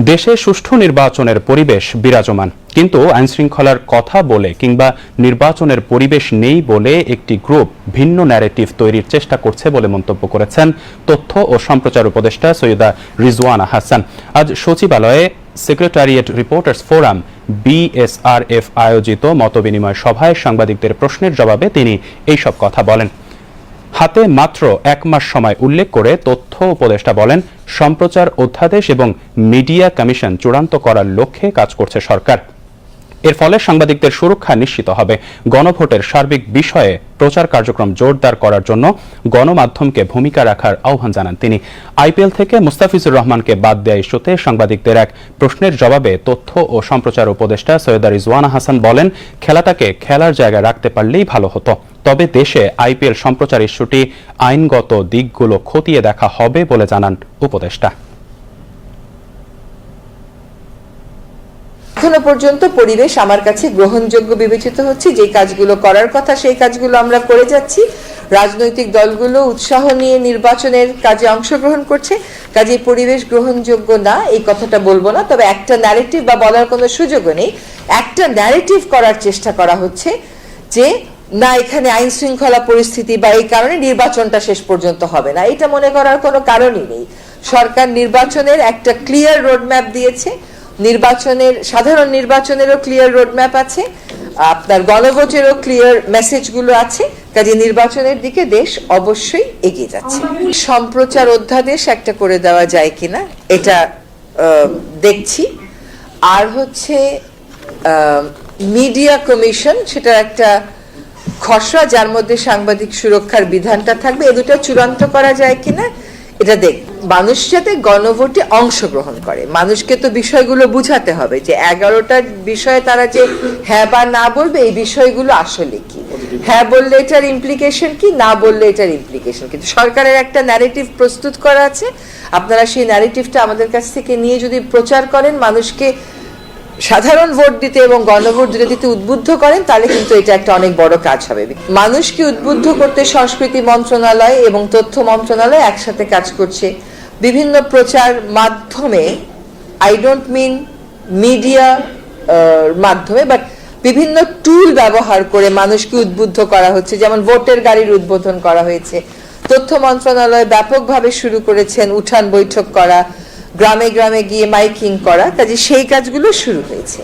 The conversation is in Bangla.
দেশে সুষ্ঠু নির্বাচনের পরিবেশ বিরাজমান। কিন্তু আইনশৃঙ্খলার কথা বলে কিংবা নির্বাচনের পরিবেশ নেই বলে একটি গ্রুপ ভিন্ন ন্যারেটিভ তৈরির চেষ্টা করছে বলে মন্তব্য করেছেন তথ্য ও সম্প্রচার উপদেষ্টা সৈয়দা রিজওয়ানা হাসান। আজ সচিবালয়ে সেক্রেটারিয়েট রিপোর্টার্স ফোরাম বিএসআরএফ আয়োজিত মতবিনিময় সভায় সাংবাদিকদের প্রশ্নের জবাবে তিনি এইসব কথা বলেন। হাতে মাত্র এক মাস সময় উল্লেখ করে তথ্য উপদেষ্টা বলেন, সম্প্রচার অধ্যাদেশ এবং মিডিয়া কমিশন চূড়ান্ত করার লক্ষ্যে কাজ করছে সরকার। এর ফলে সাংবাদিকদের সুরক্ষা নিশ্চিত হবে। গণভোটের সার্বিক বিষয়ে প্রচার কার্যক্রম জোরদার করার জন্য গণমাধ্যমকে ভূমিকা রাখার আহ্বান জানান তিনি। আইপিএল থেকে মুস্তাফিজুর রহমানকে বাদ দেয়া ইস্যুতে সাংবাদিকদের এক প্রশ্নের জবাবে তথ্য ও সম্প্রচার উপদেষ্টা সৈয়দা রিজওয়ানা হাসান বলেন, খেলাটাকে খেলার জায়গায় রাখতে পারলেই ভালো হতো। তবে দেশে আইপিএল সম্প্রচার ইস্যুটি আইনগত দিকগুলো খতিয়ে দেখা হবে বলে জানান উপদেষ্টা। এখনও পর্যন্ত পরিবেশ আমার কাছে গ্রহণযোগ্য বিবেচিত হচ্ছে। যে কাজগুলো করার কথা সেই কাজগুলো আমরা করে যাচ্ছি। রাজনৈতিক দলগুলো উৎসাহ নিয়ে নির্বাচনের কাজে অংশগ্রহণ করছে। কাজে পরিবেশ গ্রহণযোগ্য না, এই কথাটা বলব না। তবে একটা ন্যারেটিভ বা বলার কোনো সুযোগও নেই। একটা ন্যারেটিভ করার চেষ্টা করা হচ্ছে যে না এখানে আইন শৃঙ্খলা পরিস্থিতি বা এই কারণে নির্বাচনটা শেষ পর্যন্ত হবে না। এটা মনে করার কোনো কারণই নেই। সরকার নির্বাচনের একটা ক্লিয়ার রোডম্যাপ দিয়েছে। নির্বাচনের, সাধারণ নির্বাচনেরও ক্লিয়ার রোডম্যাপ আছে। আপনার গণভোটেরও ক্লিয়ার মেসেজগুলো আছে। কাজে নির্বাচনের দিকে দেশ অবশ্যই এগিয়ে যাচ্ছে। সম্প্রচার অধ্যাদেশ একটা করে দেওয়া যায় কিনা, এটা দেখছি। আর হচ্ছে মিডিয়া কমিশন সেটা একটা খসড়া, যার মধ্যে সাংবাদিক সুরক্ষার বিধানটা থাকবে, এ দুটো চূড়ান্ত করা যায় কিনা, এটা দেখ, মানুষ যাতে গণভোটে অংশগ্রহণ করে, মানুষকে তো বিষয়গুলো বুঝাতে হবে যে এগারোটা বিষয়ে তারা যে হ্যাঁ বা না বলবে, এই বিষয়গুলো আসলে কি? হ্যাঁ বললে এটার ইমপ্লিকেশন কি, না বললে এটার ইমপ্লিকেশন কিন্তু সরকারের একটা ন্যারেটিভ প্রস্তুত করা আছে, আপনারা সেই ন্যারেটিভটা আমাদের কাছ থেকে নিয়ে যদি প্রচার করেন, মানুষকে সাধারণ ভোট দিতে এবং গণভোট দিতে দিতে উদ্বুদ্ধ করেন, তাহলে কিন্তু এটা একটা অনেক বড় কাজ হবে। মানুষকে উদ্বুদ্ধ করতে সংস্কৃতি মন্ত্রণালয় এবং তথ্য মন্ত্রণালয় একসাথে কাজ করছে। বিভিন্ন প্রচার মাধ্যমে আই ডোন্ট মিন মিডিয়া মাধ্যমে বাট বিভিন্ন টুল ব্যবহার করে মানুষকে উদ্বুদ্ধ করা হচ্ছে। যেমন ভোটের গাড়ির উদ্বোধন করা হয়েছে। তথ্য মন্ত্রণালয় ব্যাপকভাবে শুরু করেছেন, উঠান বৈঠক করা গ্রামে গ্রামে গিয়ে মাইকিং করা কাজে সেই কাজগুলো শুরু হয়েছে।